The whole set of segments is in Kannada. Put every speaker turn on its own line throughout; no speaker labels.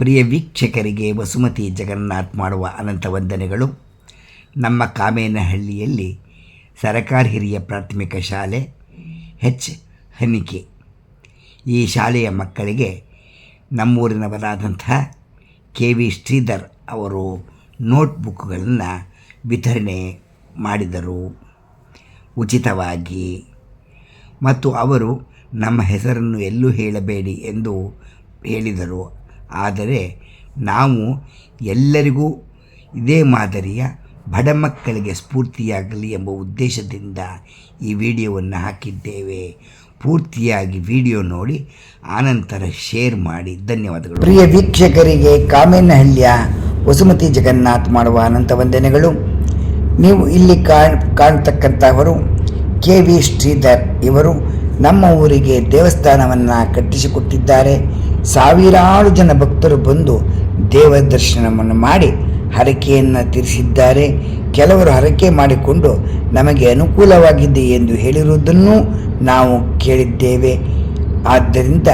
ಪ್ರಿಯ ವೀಕ್ಷಕರಿಗೆ ವಸುಮತಿ ಜಗನ್ನಾಥ್ ಮಾಡುವ ಅನಂತ ವಂದನೆಗಳು. ನಮ್ಮ ಕಾಮೇನಹಳ್ಳಿಯಲ್ಲಿ ಸರಕಾರಿ ಹಿರಿಯ ಪ್ರಾಥಮಿಕ ಶಾಲೆ ಹೆಚ್ ಹನಿಕೆ. ಈ ಶಾಲೆಯ ಮಕ್ಕಳಿಗೆ ನಮ್ಮೂರಿನವರಾದಂತಹ ಕೆ ವಿ ಶ್ರೀಧರ್ ಅವರು ನೋಟ್ಬುಕ್ಗಳನ್ನು ವಿತರಣೆ ಮಾಡಿದರು. ಉಚಿತವಾಗಿ. ಮತ್ತು ಅವರು ನಮ್ಮ ಹೆಸರನ್ನು ಎಲ್ಲೂ ಹೇಳಬೇಡಿ ಎಂದು ಹೇಳಿದರು. ಆದರೆ ನಾವು ಎಲ್ಲರಿಗೂ ಇದೇ ಮಾದರಿಯ ಬಡ ಮಕ್ಕಳಿಗೆ ಸ್ಫೂರ್ತಿಯಾಗಲಿ ಎಂಬ ಉದ್ದೇಶದಿಂದ ಈ ವಿಡಿಯೋವನ್ನು ಹಾಕಿದ್ದೇವೆ. ಪೂರ್ತಿಯಾಗಿ ವಿಡಿಯೋ ನೋಡಿ, ಆನಂತರ ಶೇರ್ ಮಾಡಿ. ಧನ್ಯವಾದಗಳು. ಪ್ರಿಯ ವೀಕ್ಷಕರಿಗೆ ಕಾಮೇನಹಳ್ಳಿಯ ವಸುಮತಿ ಜಗನ್ನಾಥ್ ಮಾಡುವ ಅನಂತ ವಂದನೆಗಳು. ನೀವು ಇಲ್ಲಿ ಕಾಣ್ ಕಾಣ್ತಕ್ಕಂಥವರು ಕೆ ವಿ ಶ್ರೀಧರ್ ಇವರು ನಮ್ಮ ಊರಿಗೆ ದೇವಸ್ಥಾನವನ್ನು ಕಟ್ಟಿಸಿಕೊಟ್ಟಿದ್ದಾರೆ. ಸಾವಿರಾರು ಜನ ಭಕ್ತರು ಬಂದು ದೇವ ದರ್ಶನವನ್ನು ಮಾಡಿ ಹರಕೆಯನ್ನು ತೀರಿಸಿದ್ದಾರೆ. ಕೆಲವರು ಹರಕೆ ಮಾಡಿಕೊಂಡು ನಮಗೆ ಅನುಕೂಲವಾಗಿದೆ ಎಂದು ಹೇಳಿರುವುದನ್ನು ನಾವು ಕೇಳಿದ್ದೇವೆ. ಆದ್ದರಿಂದ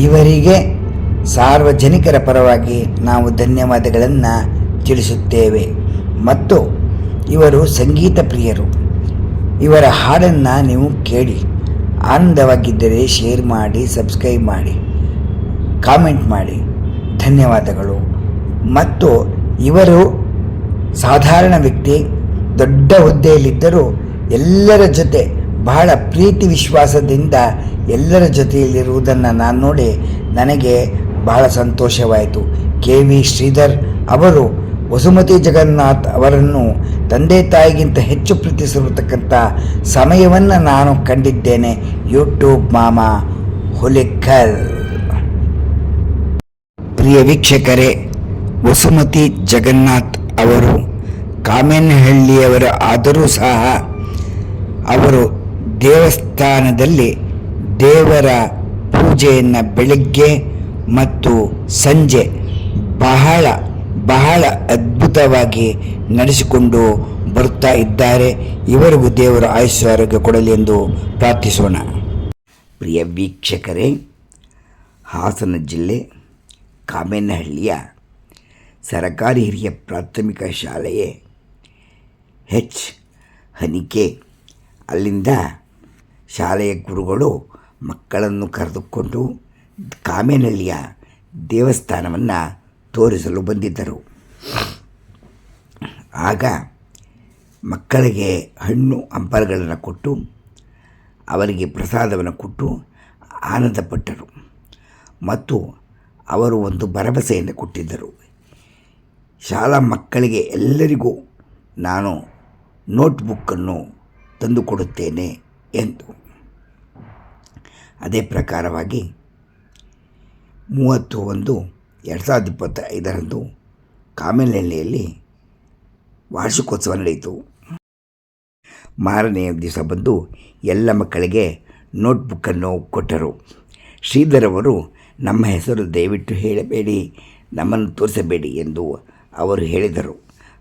ಇವರಿಗೆ ಸಾರ್ವಜನಿಕರ ಪರವಾಗಿ ನಾವು ಧನ್ಯವಾದಗಳನ್ನು ತಿಳಿಸುತ್ತೇವೆ. ಮತ್ತು ಇವರು ಸಂಗೀತ ಪ್ರಿಯರು. ಇವರ ಹಾಡನ್ನು ನೀವು ಕೇಳಿ, ಆನಂದವಾಗಿದ್ದರೆ ಶೇರ್ ಮಾಡಿ, ಸಬ್ಸ್ಕ್ರೈಬ್ ಮಾಡಿ. ಕಾಮೆಂಟ್ ಮಾಡಿ. ಧನ್ಯವಾದಗಳು. ಮತ್ತು ಇವರು ಸಾಧಾರಣ ವ್ಯಕ್ತಿ, ದೊಡ್ಡ ಹುದ್ದೆಯಲ್ಲಿದ್ದರೂ ಎಲ್ಲರ ಜೊತೆ ಬಹಳ ಪ್ರೀತಿ ವಿಶ್ವಾಸದಿಂದ ಎಲ್ಲರ ಜೊತೆಯಲ್ಲಿರುವುದನ್ನು ನಾನು ನೋಡಿ ನನಗೆ ಬಹಳ ಸಂತೋಷವಾಯಿತು. ಕೆ ವಿ ಶ್ರೀಧರ್ ಅವರು ವಸುಮತಿ ಜಗನ್ನಾಥ್ ಅವರನ್ನು ತಂದೆ ತಾಯಿಗಿಂತ ಹೆಚ್ಚು ಪ್ರೀತಿಸಿರತಕ್ಕಂಥ ಸಮಯವನ್ನು ನಾನು ಕಂಡಿದ್ದೇನೆ. ಯೂಟ್ಯೂಬ್ ಮಾಮ ಹುಲಿಕಲ್. ಪ್ರಿಯ ವೀಕ್ಷಕರೇ, ವಸುಮತಿ ಜಗನ್ನಾಥ್ ಅವರು ಕಾಮೇನಹಳ್ಳಿಯವರ ಆದರೂ ಸಹ ಅವರು ದೇವಸ್ಥಾನದಲ್ಲಿ ದೇವರ ಪೂಜೆಯನ್ನು ಬೆಳಗ್ಗೆ ಮತ್ತು ಸಂಜೆ ಬಹಳ ಬಹಳ ಅದ್ಭುತವಾಗಿ ನಡೆಸಿಕೊಂಡು ಬರುತ್ತಾ ಇದ್ದಾರೆ. ಇವರಿಗೂ ದೇವರ ಆಯುಷ್ಯ ಆರೋಗ್ಯ ಕೊಡಲಿ ಎಂದು ಪ್ರಾರ್ಥಿಸೋಣ. ಪ್ರಿಯ ವೀಕ್ಷಕರೇ, ಹಾಸನ ಜಿಲ್ಲೆ ಕಾಮೇನಹಳ್ಳಿಯ ಸರಕಾರಿ ಹಿರಿಯ ಪ್ರಾಥಮಿಕ ಶಾಲೆಯೇ ಹೆಚ್ ಹನಿಕೆ. ಅಲ್ಲಿಂದ ಶಾಲೆಯ ಗುರುಗಳು ಮಕ್ಕಳನ್ನು ಕರೆದುಕೊಂಡು ಕಾಮೇನಹಳ್ಳಿಯ ದೇವಸ್ಥಾನವನ್ನು ತೋರಿಸಲು ಬಂದಿದ್ದರು. ಆಗ ಮಕ್ಕಳಿಗೆ ಹಣ್ಣು ಹಂಪಲುಗಳನ್ನು ಕೊಟ್ಟು, ಅವರಿಗೆ ಪ್ರಸಾದವನ್ನು ಕೊಟ್ಟು ಆನಂದಪಟ್ಟರು. ಮತ್ತು ಅವರು ಒಂದು ಭರವಸೆಯನ್ನು ಕೊಟ್ಟಿದ್ದರು. ಶಾಲಾ ಮಕ್ಕಳಿಗೆ ಎಲ್ಲರಿಗೂ ನಾನು ನೋಟ್ಬುಕ್ಕನ್ನು ತಂದುಕೊಡುತ್ತೇನೆ ಎಂದು. ಅದೇ ಪ್ರಕಾರವಾಗಿ ಮೂವತ್ತು ಒಂದು ಎರಡು ಸಾವಿರದ ಇಪ್ಪತ್ತೈದರಂದು ಕಾಮೇನಹಳ್ಳಿಯಲ್ಲಿ ವಾರ್ಷಿಕೋತ್ಸವ ನಡೆಯಿತು. ಮಾರನೆಯ ದಿವಸ ಬಂದು ಎಲ್ಲ ಮಕ್ಕಳಿಗೆ ನೋಟ್ಬುಕ್ಕನ್ನು ಕೊಟ್ಟರು. ಶ್ರೀಧರ್ ಅವರು ನಮ್ಮ ಹೆಸರು ದಯವಿಟ್ಟು ಹೇಳಬೇಡಿ, ನಮ್ಮನ್ನು ತೋರಿಸಬೇಡಿ ಎಂದು ಅವರು ಹೇಳಿದರು.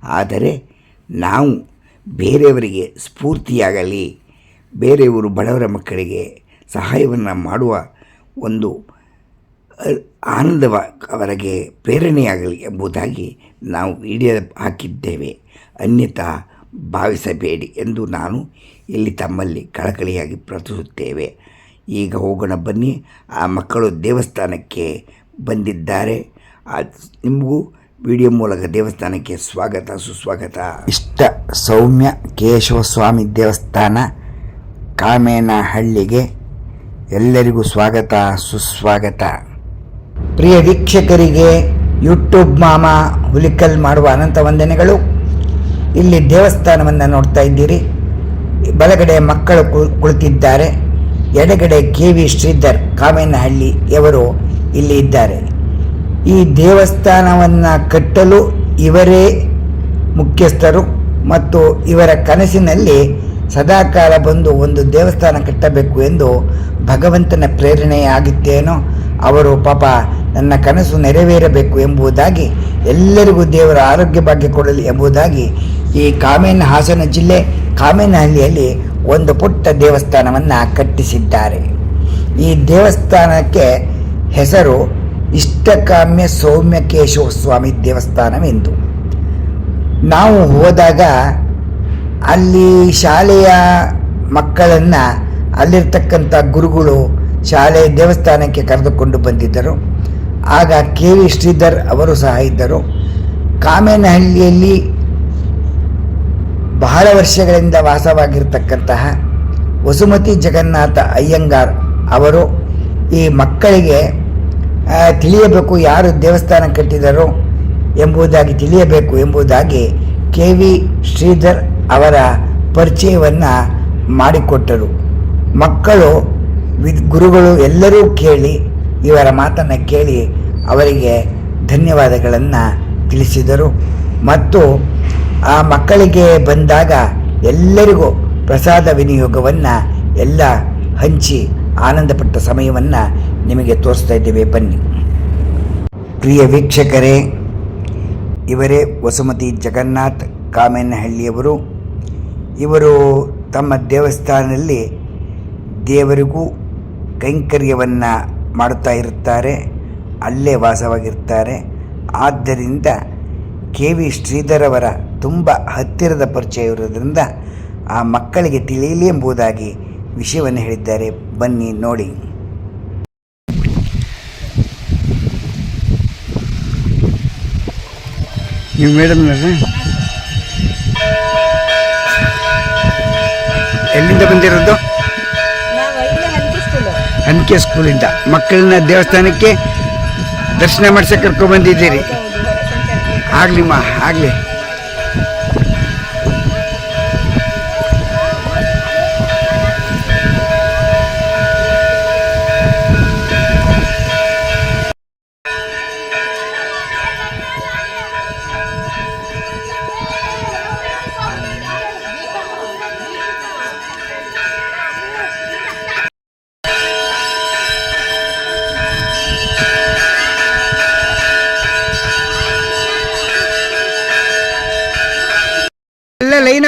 ಆದರೆ ನಾವು ಬೇರೆಯವರಿಗೆ ಸ್ಫೂರ್ತಿಯಾಗಲಿ, ಬೇರೆಯವರು ಬಡವರ ಮಕ್ಕಳಿಗೆ ಸಹಾಯವನ್ನು ಮಾಡುವ ಒಂದು ಆನಂದವ ಅವರಿಗೆ ಪ್ರೇರಣೆಯಾಗಲಿ ಎಂಬುದಾಗಿ ನಾವು ವಿಡಿಯೋ ಹಾಕಿದ್ದೇವೆ. ಅನ್ಯತಾ ಭಾವಿಸಬೇಡಿ ಎಂದು ನಾನು ಇಲ್ಲಿ ತಮ್ಮಲ್ಲಿ ಕಳಕಳಿಯಾಗಿ ಪ್ರಾರ್ಥಿಸುತ್ತೇವೆ. ಈಗ ಹೋಗೋಣ ಬನ್ನಿ. ಆ ಮಕ್ಕಳು ದೇವಸ್ಥಾನಕ್ಕೆ ಬಂದಿದ್ದಾರೆ. ನಿಮಗೂ ವಿಡಿಯೋ ಮೂಲಕ ದೇವಸ್ಥಾನಕ್ಕೆ ಸ್ವಾಗತ, ಸುಸ್ವಾಗತ. ಇಷ್ಟ ಸೌಮ್ಯ ಕೇಶವ ಸ್ವಾಮಿ ದೇವಸ್ಥಾನ, ಕಾಮೇನಹಳ್ಳಿಗೆ ಎಲ್ಲರಿಗೂ ಸ್ವಾಗತ, ಸುಸ್ವಾಗತ. ಪ್ರಿಯ ವೀಕ್ಷಕರಿಗೆ ಯೂಟ್ಯೂಬ್ ಮಾಮ ಹುಲಿಕಲ್ ಮಾಡುವ ಅನಂತ ವಂದನೆಗಳು. ಇಲ್ಲಿ ದೇವಸ್ಥಾನವನ್ನು ನೋಡ್ತಾ ಇದ್ದೀರಿ. ಬಲಗಡೆ ಮಕ್ಕಳು ಕುಳಿತಿದ್ದಾರೆ. ಎಡಗಡೆ ಕೆ ವಿ ಶ್ರೀಧರ್ ಕಾಮೇನಹಳ್ಳಿಯವರು ಇಲ್ಲಿ ಇದ್ದಾರೆ. ಈ ದೇವಸ್ಥಾನವನ್ನು ಕಟ್ಟಲು ಇವರೇ ಮುಖ್ಯಸ್ಥರು ಮತ್ತು ಇವರ ಕನಸಿನಲ್ಲಿ ಸದಾಕಾಲ ಬಂದು ಒಂದು ದೇವಸ್ಥಾನ ಕಟ್ಟಬೇಕು ಎಂದು ಭಗವಂತನ ಪ್ರೇರಣೆಯಾಗಿತ್ತೇನೋ ಅವರು ಪಾಪ ನನ್ನ ಕನಸು ನೆರವೇರಬೇಕು ಎಂಬುದಾಗಿ ಎಲ್ಲರಿಗೂ ದೇವರ ಆರೋಗ್ಯ ಭಾಗ್ಯ ಕೊಡಲಿ ಎಂಬುದಾಗಿ ಈ ಕಾಮೇನ ಹಾಸನ ಜಿಲ್ಲೆ ಕಾಮೇನಹಳ್ಳಿಯಲ್ಲಿ ಒಂದು ಪುಟ್ಟ ದೇವಸ್ಥಾನವನ್ನು ಕಟ್ಟಿಸಿದ್ದಾರೆ. ಈ ದೇವಸ್ಥಾನಕ್ಕೆ ಹೆಸರು ಇಷ್ಟಕಾಮ್ಯ ಸೌಮ್ಯ ಕೇಶವ ಸ್ವಾಮಿ ದೇವಸ್ಥಾನವೆಂದು. ನಾವು ಹೋದಾಗ ಅಲ್ಲಿ ಶಾಲೆಯ ಮಕ್ಕಳನ್ನು ಅಲ್ಲಿರ್ತಕ್ಕಂಥ ಗುರುಗಳು ಶಾಲೆಯ ದೇವಸ್ಥಾನಕ್ಕೆ ಕರೆದುಕೊಂಡು ಬಂದಿದ್ದರು. ಆಗ ಕೆ ವಿ ಶ್ರೀಧರ್ ಅವರು ಸಹ ಇದ್ದರು. ಕಾಮೇನಹಳ್ಳಿಯಲ್ಲಿ ಬಹಳ ವರ್ಷಗಳಿಂದ ವಾಸವಾಗಿರ್ತಕ್ಕಂತಹ ವಸುಮತಿ ಜಗನ್ನಾಥ ಅಯ್ಯಂಗಾರ್ ಅವರು ಈ ಮಕ್ಕಳಿಗೆ ತಿಳಿಯಬೇಕು ಯಾರು ದೇವಸ್ಥಾನ ಕಟ್ಟಿದರು ಎಂಬುದಾಗಿ ತಿಳಿಯಬೇಕು ಎಂಬುದಾಗಿ ಕೆ ವಿ ಶ್ರೀಧರ್ ಅವರ ಪರಿಚಯವನ್ನು ಮಾಡಿಕೊಟ್ಟರು. ಮಕ್ಕಳು ವಿದ್ ಗುರುಗಳು ಎಲ್ಲರೂ ಕೇಳಿ ಇವರ ಮಾತನ್ನು ಕೇಳಿ ಅವರಿಗೆ ಧನ್ಯವಾದಗಳನ್ನು ತಿಳಿಸಿದರು. ಮತ್ತು ಆ ಮಕ್ಕಳಿಗೆ ಬಂದಾಗ ಎಲ್ಲರಿಗೂ ಪ್ರಸಾದ ವಿನಿಯೋಗವನ್ನು ಎಲ್ಲ ಹಂಚಿ ಆನಂದಪಟ್ಟ ಸಮಯವನ್ನು ನಿಮಗೆ ತೋರಿಸ್ತಾ ಇದ್ದೇವೆ. ಬನ್ನಿ. ಪ್ರಿಯ ವೀಕ್ಷಕರೇ, ಇವರೇ ವಸುಮತಿ ಜಗನ್ನಾಥ್ ಕಾಮೇನಹಳ್ಳಿಯವರು. ಇವರು ತಮ್ಮ ದೇವಸ್ಥಾನದಲ್ಲಿ ದೇವರಿಗೂ ಕೈಂಕರ್ಯವನ್ನು ಮಾಡುತ್ತಾ ಇರುತ್ತಾರೆ. ಅಲ್ಲೇ ವಾಸವಾಗಿರ್ತಾರೆ. ಆದ್ದರಿಂದ ಕೆ ವಿ ಶ್ರೀಧರ್ ಅವರ ತುಂಬ ಹತ್ತಿರದ ಪರಿಚಯ ಇರೋದ್ರಿಂದ ಆ ಮಕ್ಕಳಿಗೆ ತಿಳಿಯಲಿ ಎಂಬುದಾಗಿ ವಿಷಯವನ್ನು ಹೇಳಿದ್ದಾರೆ. ಬನ್ನಿ ನೋಡಿ. ನೀವು ಮೇಡಮ್ ಎಲ್ಲಿಂದ ಬಂದಿರೋದು? ಅನ್ಕೆ ಸ್ಕೂಲಿಂದ. ಮಕ್ಕಳನ್ನ ದೇವಸ್ಥಾನಕ್ಕೆ ದರ್ಶನ ಮಾಡ್ಸಕ್ಕೆ
ಕರ್ಕೊಂಡ್ಬಂದಿದ್ದೀರಿ.
ಆಗ್ಲಿಮ್ಮ ಆಗ್ಲಿ.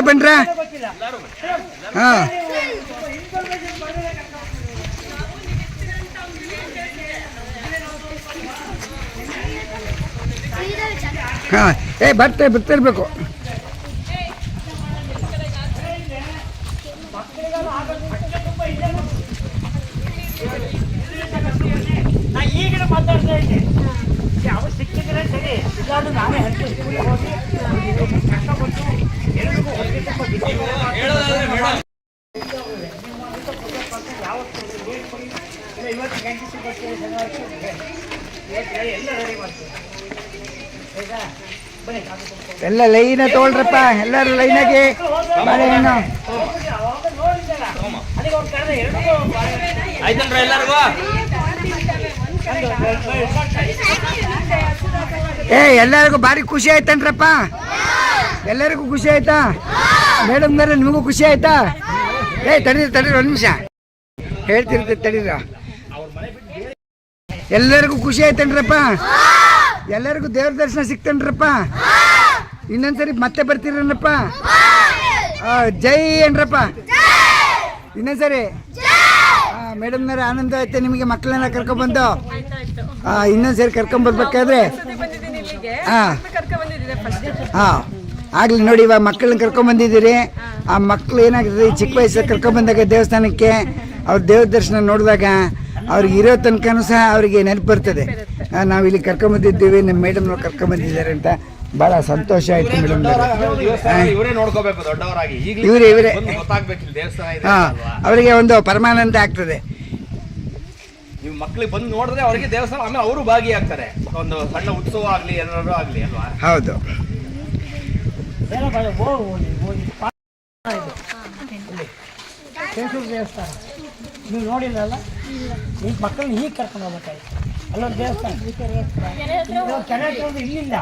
ಬನ್ರ ಹಾ. ಹಾ. ಏ, ಬರ್ತಾ ಬರ್ತಿರ್ಬೇಕು
ಈಗ ಮಾತಾಡ್ತಾ ಇದ್ದೆ ಅವ್ರು ಸಿಕ್ಕಿದ್ರೆ ಸರಿ. ಇಲ್ಲಾಂದ್ರೆ ನಾನೇ ಹಂಚಿ ಎಲ್ಲ
ಲೈನ ತಗೊಳ್ರಪ್ಪ ಎಲ್ಲರೂ ಲೈನ್ ಬಾಳೆಹಣ್ಣು
ಆಯ್ತಲ್ರ ಎಲ್ಲರಿಗೂ?
ಏ ಎಲ್ಲರಿಗೂ ಭಾರಿ ಖುಷಿ ಆಯ್ತನ್ರಪ್ಪ. ಎಲ್ಲರಿಗೂ ಖುಷಿ ಆಯ್ತಾ? ಮೇಡಮ್ನವ್ರೆ ನಿಮಗೂ ಖುಷಿ ಆಯ್ತಾ? ಏ ತಡೀರಿ ತಡೀರಿ ಒಂದು ನಿಮಿಷ. ಹೇಳ್ತಿರ್ತೀರಿ ತಡೀರ. ಎಲ್ಲರಿಗೂ ಖುಷಿ ಆಯ್ತೇನ್ರಪ್ಪ? ಎಲ್ಲರಿಗೂ ದೇವ್ರ ದರ್ಶನ ಸಿಗ್ತೇನ್ರಪ್ಪ? ಇನ್ನೊಂದ್ಸರಿ ಮತ್ತೆ ಬರ್ತೀರನಪ್ಪ? ಜೈ ಏನ್ರಪ್ಪ? ಇನ್ನೊಂದ್ಸರಿ? ಮೇಡಮ್ನವ್ರೆ ಆನಂದ ಐತೆ ನಿಮಗೆ ಮಕ್ಕಳನ್ನ ಕರ್ಕೊಂಡ್ಬಂದು? ಇನ್ನೊಂದ್ಸರಿ ಕರ್ಕೊಂಬರ್ಬೇಕಾದ್ರೆ ಹಾಂ ಹಾಂ. ಆಗಲಿ ನೋಡಿ ಇವಾಗ ಮಕ್ಕಳನ್ನ ಕರ್ಕೊಂಬಂದಿದ್ದೀರಿ ಆ ಮಕ್ಕಳು ಏನಾಗ್ತದೆ ಈ ಚಿಕ್ಕ ವಯಸ್ಸಲ್ಲಿ ಕರ್ಕೊಂಬಂದಾಗ ದೇವಸ್ಥಾನಕ್ಕೆ ಅವ್ರ ದೇವ್ರ ದರ್ಶನ ನೋಡಿದಾಗ ಅವ್ರಿಗೆ ಇರೋ ತನಕನೂ ಸಹ ಅವರಿಗೆ ನೆನಪು ಬರ್ತದೆ. ನಾವು ಇಲ್ಲಿ ಕರ್ಕೊಂಬಂದಿದ್ದೀವಿ ನಮ್ಮ ಮೇಡಮ್ನವ್ರು ಕರ್ಕೊಂಬಂದಿದ್ದಾರೆ ಅಂತ ಬಹಳ ಸಂತೋಷ ಆಯ್ತು ಮೇಡಮ್
ಇವರೇ
ಇವರೇ ಹಾಂ? ಅವರಿಗೆ ಒಂದು ಪರಮಾನಂದ ಆಗ್ತದೆ.
ನೀವು ಮಕ್ಕಳಿಗೆ ಬಂದು ನೋಡಿದ್ರೆ ಅವರಿಗೆ ದೇವಸ್ಥಾನ ಆಮೇಲೆ ಅವರು ಭಾಗಿಯಾಗ್ತಾರೆ. ಒಂದು ಸಣ್ಣ ಉತ್ಸವ ಆಗಲಿ ಏನಾದ್ರು ಆಗ್ಲಿ ಅಲ್ವಾ?
ಹೌದು.
ದೇವಸ್ಥಾನ. ನೀವು ನೋಡಿಲ್ಲಲ್ಲ? ಈಗ ಮಕ್ಕಳನ್ನ ಹೀಗೆ ಕರ್ಕೊಂಡು ಹೋಗ್ಬೇಕಾಯ್ತು. ಅಲ್ಲೊಂದು ದೇವಸ್ಥಾನ. ಕೆರೆ ಹತ್ರ ಇಲ್ಲಿಂದ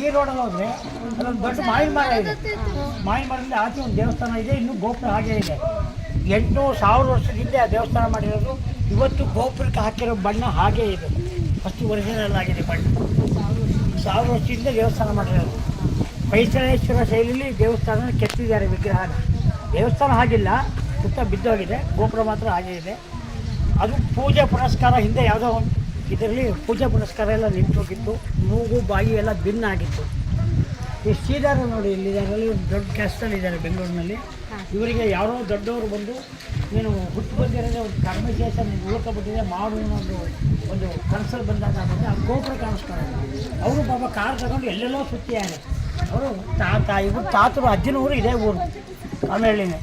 ಈ ರೋಡಲ್ಲಿ ಹೋದ್ರೆ ಅಲ್ಲೊಂದು ದೊಡ್ಡ ಮಾವಿನ ಮರ ಇದೆ. ಮಾವಿನ ಮರದಿಂದ ಆಚೆ ಒಂದು ದೇವಸ್ಥಾನ ಇದೆ, ಇನ್ನು ಗೋಪುರ ಹಾಗೆ ಇದೆ. ಎಂಟುನೂರು ಸಾವಿರ ವರ್ಷದ ಹಿಂದೆ ಆ ದೇವಸ್ಥಾನ ಮಾಡಿರೋದು. ಇವತ್ತು ಗೋಪುರಕ್ಕೆ ಹಾಕಿರೋ ಬಣ್ಣ ಹಾಗೇ ಇದೆ. ಫಸ್ಟ್ ಒರಿಜಿನಲ್ ಆಗಿದೆ ಬಣ್ಣ. ಸಾವಿರ ವರ್ಷದಿಂದ ದೇವಸ್ಥಾನ ಮಾಡಿರೋದು. ಹೊಯ್ಸಳೇಶ್ವರ ಶೈಲಿಯಲ್ಲಿ ದೇವಸ್ಥಾನ ಕೆತ್ತಿದ್ದಾರೆ ವಿಗ್ರಹ ದೇವಸ್ಥಾನ ಹಾಗಿಲ್ಲ, ಸುತ್ತ ಬಿದ್ದೋಗಿದೆ, ಗೋಪುರ ಮಾತ್ರ ಹಾಗೆ ಇದೆ. ಅದು ಪೂಜೆ ಪುರಸ್ಕಾರ ಹಿಂದೆ ಯಾವುದೋ ಇದರಲ್ಲಿ ಪೂಜೆ ಪುನಸ್ಕಾರ ಎಲ್ಲ ನಿಂತೋಗಿತ್ತು, ಮೂಗು, ಬಾಯಿ ಎಲ್ಲ ಭಿನ್ನ ಆಗಿತ್ತು. ಈ ಶ್ರೀಧಾರ ನೋಡಿ ಇಲ್ಲಿದ್ದಾರೆ ಒಂದು ದೊಡ್ಡ ಕ್ಯಾಸ್ಟಲ್ ಇದ್ದಾರೆ ಬೆಂಗಳೂರಿನಲ್ಲಿ. ಇವರಿಗೆ ಯಾರೋ ದೊಡ್ಡವರು ಬಂದು, ನೀನು ಹುಟ್ಟು ಬಂದಿರೋದೇ ಒಂದು ಕರ್ಮ ಕೆಲಸ ನೀನು ಉಳ್ಕೊಬಿಟ್ಟಿದೆ, ಮಾಡು ಅನ್ನೋದು ಒಂದು ಕನಸಲ್ಲಿ ಬಂದಾಗ ಆ ಗೋಪುರ ಕಾಣಿಸ್ತಾರೆ ಅವರು ಪಾಪ ಕಾರ್ ತಗೊಂಡು ಎಲ್ಲೆಲ್ಲೋ ಸುತ್ತಿದ್ದಾರೆ. ಅವರು ತಾತ, ಇವರು ತಾತರು ಅಜ್ಜನೂರು ಇದೇ ಊರು ಕಾಮೆಹಳ್ಳಿನೇ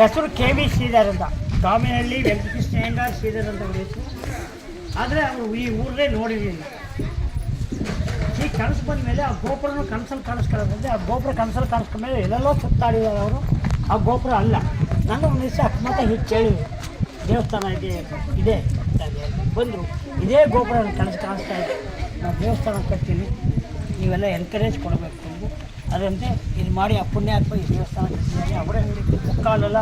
ಹೆಸರು ಕೆ ವಿ ಶ್ರೀಧರ್ ಅಂತ. ಕಾಮೆಹಳ್ಳಿ ವೆಂಕಟಕೃಷ್ಣ ಹೆಂಗಾರ್ ಶ್ರೀಧರ್ ಅಂತ ಅವ್ರ ಆದರೆ ಅವರು ಈ ಊರೇ ನೋಡಿರಲಿಲ್ಲ. ಈ ಕನಸು ಬಂದ ಮೇಲೆ ಆ ಗೋಪುರನ ಕನಸಲ್ಲಿ ಕಾಣಿಸ್ಕೊಳ್ಳೋದಂದ್ರೆ ಆ ಗೋಪುರ ಕನಸಲ್ಲಿ ಕಾಣಿಸ್ಕೊಂಡ್ಮೇಲೆ ಎಲ್ಲೆಲ್ಲೋ ಸುತ್ತಾಡಿದ್ದಾರೆ ಅವರು. ಆ ಗೋಪುರ ಅಲ್ಲ. ನಾನು ಒಂದು ದಿವಸ ಹೀಗೆ ಕೇಳಿದ್ರು ದೇವಸ್ಥಾನ ಇದೆ ಇದೆ ಬಂದರು. ಇದೇ ಗೋಪುರ ಕನಸು ಕಾಣಿಸ್ತಾ ಇದೆ. ನಾವು ದೇವಸ್ಥಾನ ಕಟ್ತೀನಿ. ನೀವೆಲ್ಲ ಎನ್ಕರೇಜ್ ಕೊಡಬೇಕು. ಎಂದು ಅದರಂತೆ ಇದು ಮಾಡಿ ಆ ಅಥವಾ ಈ ದೇವಸ್ಥಾನ ಕಟ್ಟಿದ್ದಾರೆ. ಅವರೇ ಮುಕ್ಕಾಲೆಲ್ಲ.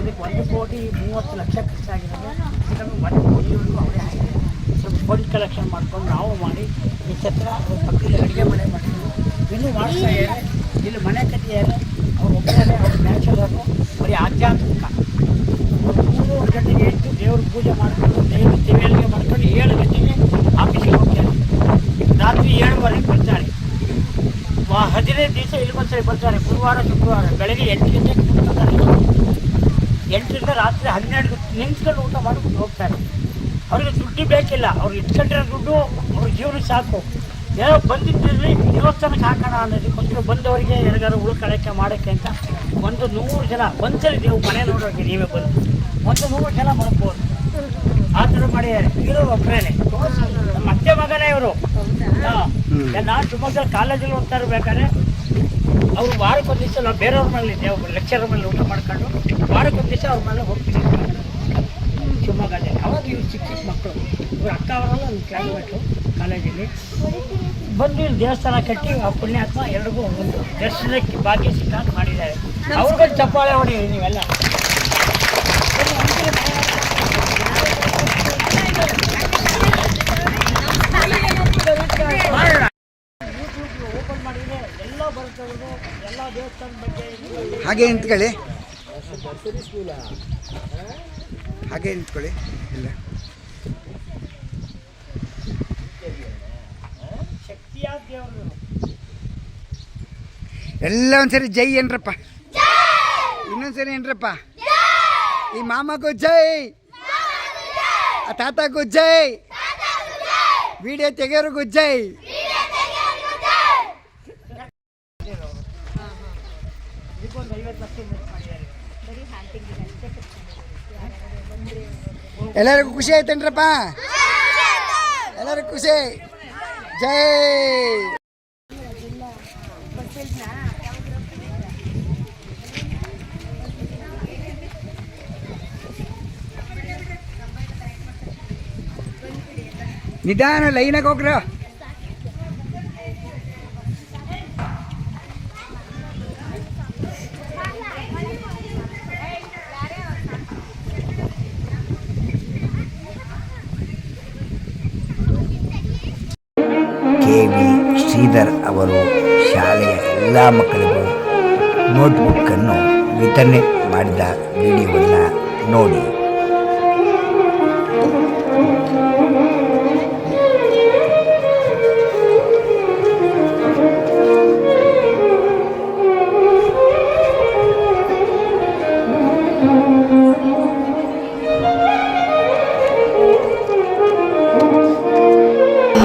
ಇದಕ್ಕೆ ಒಂದು ಕೋಟಿ ಮೂವತ್ತು ಲಕ್ಷ ಖರ್ಚಾಗಿರೋದು. ಇದನ್ನು ಒಂದು ಅವರೇ ಹಾಕಿದ್ದಾರೆ ಸ್ವಲ್ಪ ಫಂಡ್ ಕಲೆಕ್ಷನ್ ಮಾಡ್ಕೊಂಡು ನಾವು ಮಾಡಿ ಈ ಛತ್ರ ಪಕ್ಕದಲ್ಲಿ ಅಡುಗೆ ಮನೆ ಮಾಡಿದ್ರು ಇನ್ನು ಇದ್ದಾರೆ. ಇಲ್ಲಿ ಮನೆ ಕಟ್ಟಿದ್ದಾರೆ. ಅವ್ರು ಒಬ್ಬರೇ ಅವ್ರ ನ್ಯಾಚುರಲ್ಲು ಬರೀ ಆಧ್ಯಾತ್ಮಿಕ. ಮೂರು ಗಂಟೆಗೆ ಎದ್ದು ದೇವ್ರ ಪೂಜೆ ಮಾಡ್ಕೊಂಡು, ದೇವ್ರ ತಿರುವಳಿಗೆ ಮಾಡ್ಕೊಂಡು ಏಳು ಗಂಟೆಗೆ ಆಫೀಸಿಗೆ ಹೋಗ್ತಾರೆ. ರಾತ್ರಿ ಏಳುವರೆಗೆ ಬರ್ತಾರೆ. ಹದಿನೈದು ದಿವಸ ಇಲ್ಲಿ ಒಂದ್ಸರಿ ಬರ್ತಾರೆ ಗುರುವಾರ ಶುಕ್ರವಾರ. ಬೆಳಗ್ಗೆ ಎಂಟು ಗಂಟೆಗೆ ಕೂತ್ಕೊತಾರೆ ಎಂಟರಿಂದ ರಾತ್ರಿ ಹನ್ನೆರಡು ನಿಂತ್ಕೊಂಡು ಊಟ ಮಾಡ್ಕೊಂಡು ಹೋಗ್ತಾರೆ. ಅವ್ರಿಗೆ ದುಡ್ಡು ಬೇಕಿಲ್ಲ. ಅವ್ರು ಇಟ್ಕೊಂಡಿರೋ ದುಡ್ಡು ಅವ್ರ ಜೀವನ ಸಾಕು. ಏನೋ ಬಂದಿದ್ದಲ್ಲಿ ದೇವಸ್ಥಾನಕ್ಕೆ ಹಾಕೋಣ ಅನ್ನೋದಕ್ಕೋಸ್ಕರ ಬಂದವರಿಗೆ ಯಾರಿಗಾರು ಉಳ್ಕೊಳ್ಳೋಕ್ಕೆ ಮಾಡೋಕ್ಕೆ ಅಂತ ಒಂದು ನೂರು ಜನ ಒಂದ್ಸರಿ ನೀವು ಮನೆ ನೋಡೋಕೆ ನೀವೇ ಬಂದು. ಒಂದು ನೂರು ಜನ ಮಾಡ್ಬೋದು. ಆ ಥರ ಮಾಡಿದ್ದಾರೆ. ಇರೋ ಒಬ್ಬರೇನೆ ನಮ್ಮ ಅತ್ತೆ ಮಗನೇ ಇವರು. ನಾನು ಶಿವಮೊಗ್ಗ ಕಾಲೇಜಲ್ಲಿ ಓದ್ತಾ ಇರ್ಬೇಕಾದ್ರೆ ಅವ್ರು ವಾರಕ್ಕೊಂದು ದಿವಸ ನಾವು ಬೇರೆಯವ್ರ ಮೇಲೆ ಒಬ್ಬ ಲೆಕ್ಚರ್ ಮೇಲೆ ಊಟ ಮಾಡ್ಕೊಂಡು ವಾರಕ್ಕೊಂದು ದಿವಸ ಅವ್ರ ಮೇಲೆ ಹೋಗ್ತೀವಿ ಶಿವಮೊಗ್ಗದಲ್ಲಿ. ಅವಾಗ ಇವ್ರು ಚಿಕ್ಕ ಚಿಕ್ಕ ಮಕ್ಕಳು. ಇವ್ರು ಅಕ್ಕ ಅವರೆಲ್ಲ ಒಂದು ಕ್ಲಾಸ್ಮೇಟು ಕಾಲೇಜಲ್ಲಿ. ಬಂದು ಇಲ್ಲಿ ದೇವಸ್ಥಾನ ಕಟ್ಟಿ ಆ ಪುಣ್ಯಾತ್ಮ ಎಲ್ರಿಗೂ ಒಂದು ದರ್ಶನಕ್ಕೆ ಭಾಗ್ಯ ಸಿದ್ಧಾಂತ ಮಾಡಿದ್ದಾರೆ. ಅವ್ರಿಗೊಂದು ಚಪ್ಪಾಳೆ ಹೊಡಿ ನೀವೆಲ್ಲ ಮಾಡೋಣ ಓಪನ್ ಮಾಡಿದ್ರೆ ಎಲ್ಲ ಬರ್ತದೆ ಎಲ್ಲ ದೇವಸ್ಥಾನದ ಬಗ್ಗೆ
ಹಾಗೆ ನಿಂತ್ಕೊಳ್ಳಿ. ಹಾಗೆ ನಿಂತ್ಕೊಳ್ಳಿ. ಇಲ್ಲ. ಎಲ್ಲ ಒಂದ್ಸರಿ ಜೈ ಏನ್ರಪ್ಪ. ಇನ್ನೊಂದ್ಸರಿ ಏನ್ರಪ್ಪ. ಈ ಮಾಮಗೂ ಜೈ. ಆ ತಾತಗೂ ಜೈ. ವಿಡಿಯೋ ತೆಗೆಯೋರಿಗೂ ಜೈ
ಇದಕ್ಕೊಂದು ಐವತ್ತು ಲಕ್ಷ ಇನ್ವೆಸ್ಟ್ ಮಾಡಿದ್ದಾರೆ
ಎಲ್ಲರಿಗೂ ಖುಷಿ ಆಯ್ತೇನ್ರಪ್ಪ? ಎಲ್ಲರಿಗೂ ಖುಷಿ. ಜೈ. ನಿಧಾನ ಲೈನಾಗ ಹೋಗ್ರ
ಕೆ ವಿ ಶ್ರೀಧರ್ ಅವರು ಶಾಲೆಯ ಎಲ್ಲ ಮಕ್ಕಳಿಗೂ ನೋಟ್ಬುಕ್ಕನ್ನು ವಿತರಣೆ ಮಾಡಿದ ವಿಡಿಯೋವನ್ನು ನೋಡಿ.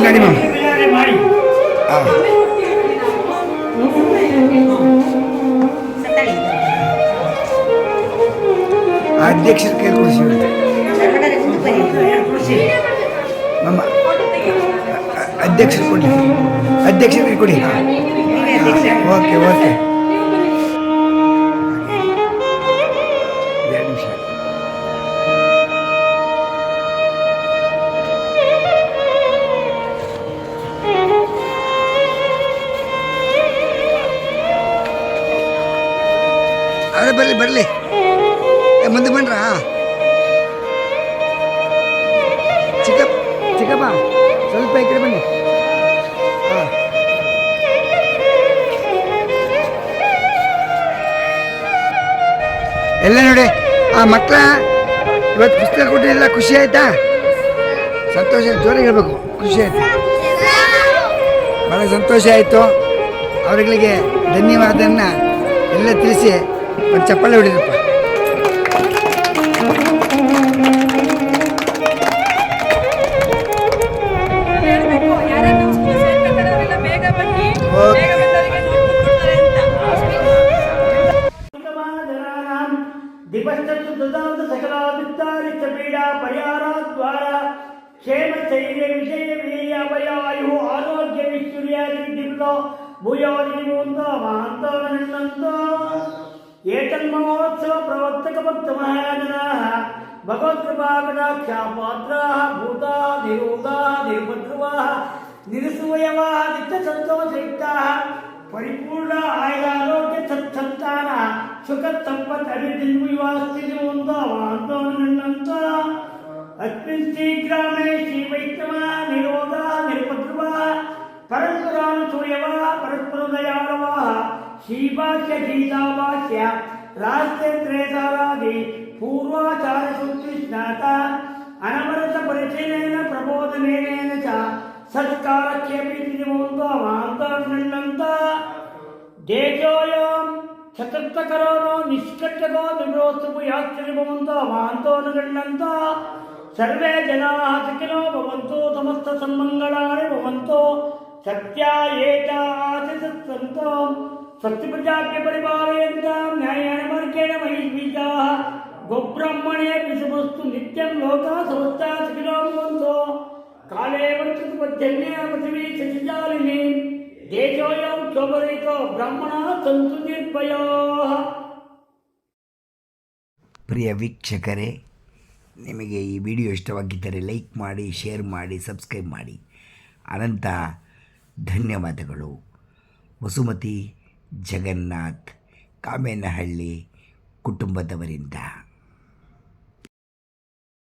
ಗಾಡಿ ಅಧ್ಯಕ್ಷರ ಕೈ ಕೊಡಿಸಿ ನಮ್ಮ ಅಧ್ಯಕ್ಷರು ಕೊಡಿ. ಅಧ್ಯಕ್ಷರಿಗೆ ಕೊಡಿ. Okay okay. ಬರಲಿ ಬರಲಿ. ಮುಂದೆ ಬನ್ರಾ ಚಿಕ್ಕಪ್ಪ ಚಿಕ್ಕಪ್ಪ, ಸ್ವಲ್ಪ ಈ ಕಡೆ ಬನ್ನಿ. ಹಾಂ. ಎಲ್ಲ ನೋಡಿ, ಆ ಮಕ್ಕಳ ಇವತ್ತು ಪುಸ್ತಕ ಕೊಟ್ಟಿಲ್ಲ ಖುಷಿ ಆಯ್ತಾ?
ಸಂತೋಷ, ಜೋರಾಗಿ ಹೇಳ್ಬೇಕು, ಖುಷಿ ಆಯ್ತು. ಭಾಳ ಸಂತೋಷ ಆಯಿತು. ಅವರುಗಳಿಗೆ ಧನ್ಯವಾದನ್ನ ಎಲ್ಲ ತಿಳಿಸಿ ಒಂದು
ఏతన్మహోత్సవ ప్రవర్తక భక్త మహాజనా భగవత్కృపాకటాఖ్యా పాత్రా భూతా దేవోదా దేవద్రువా నిరసూయవా నిత్యసత్వ శ్రేష్టా పరిపూర్ణ ఆయుధారోగ్య సత్సంతాన సుఖ సంపత్ అభివృద్ధి స్థితి ఉందో వాంతోనంత అస్మిన్ శ్రీగ్రామే శ్రీ వైష్ణవ నిరోధ నిర్పద్రువ పరస్పరాను సూయవ పరస్పర శ్రీభాష్య గీతాభాష్య రాస్తే త్రేతారాది పూర్వాచార శుద్ధి జ్ఞాత అనవరత పరిచయనైన ప్రబోధనైన చ సత్కారక్షేపీ తిరిమోందామాంతర్నంత దేశోయం చతుర్థకరోనో నిష్కర్షకో విమోత్సపు యాత్రిమోందో మాంతోనుగణంత సర్వే జనా సుఖినో భవంతో సమస్త సన్మంగళాని భవంతో. సత్యా ఏటా ఆశిసత్సంతో ಸತ್ಯಪ್ರಜಾಭ್ಯ ಪರಿಪಾಲಯಂತ ನ್ಯಾಯೇನ ಮಾರ್ಗೇಣ ಮಹಿಷೀಜಾಃ ಗೋಬ್ರಹ್ಮಣೇ ವಿಷಮಸ್ತು ನಿತ್ಯಂ ಲೋಕ ಸಮಸ್ತ ಸುಖಿನೋ ಕಾಲೇ ವರ್ತಿತು ಪದ್ಯನ್ಯ ಪೃಥ್ವೀ ಸಚಿಜಾಲಿನಿ. ದೇಶೋಯಂ ಕ್ಷೋಭರಿತೋ ಬ್ರಾಹ್ಮಣ ಸಂತು ನಿರ್ಭಯೋ.
ಪ್ರಿಯ ವೀಕ್ಷಕರೇ, ನಿಮಗೆ ಈ ವಿಡಿಯೋ ಇಷ್ಟವಾಗಿದ್ದರೆ ಲೈಕ್ ಮಾಡಿ, ಶೇರ್ ಮಾಡಿ, ಸಬ್ಸ್ಕ್ರೈಬ್ ಮಾಡಿ. ಅನಂತ ಧನ್ಯವಾದಗಳು. ವಸುಮತಿ ಜಗನ್ನಾಥ್ ಕಾಮೇನಹಳ್ಳಿ ಕುಟುಂಬದವರಿಂದ.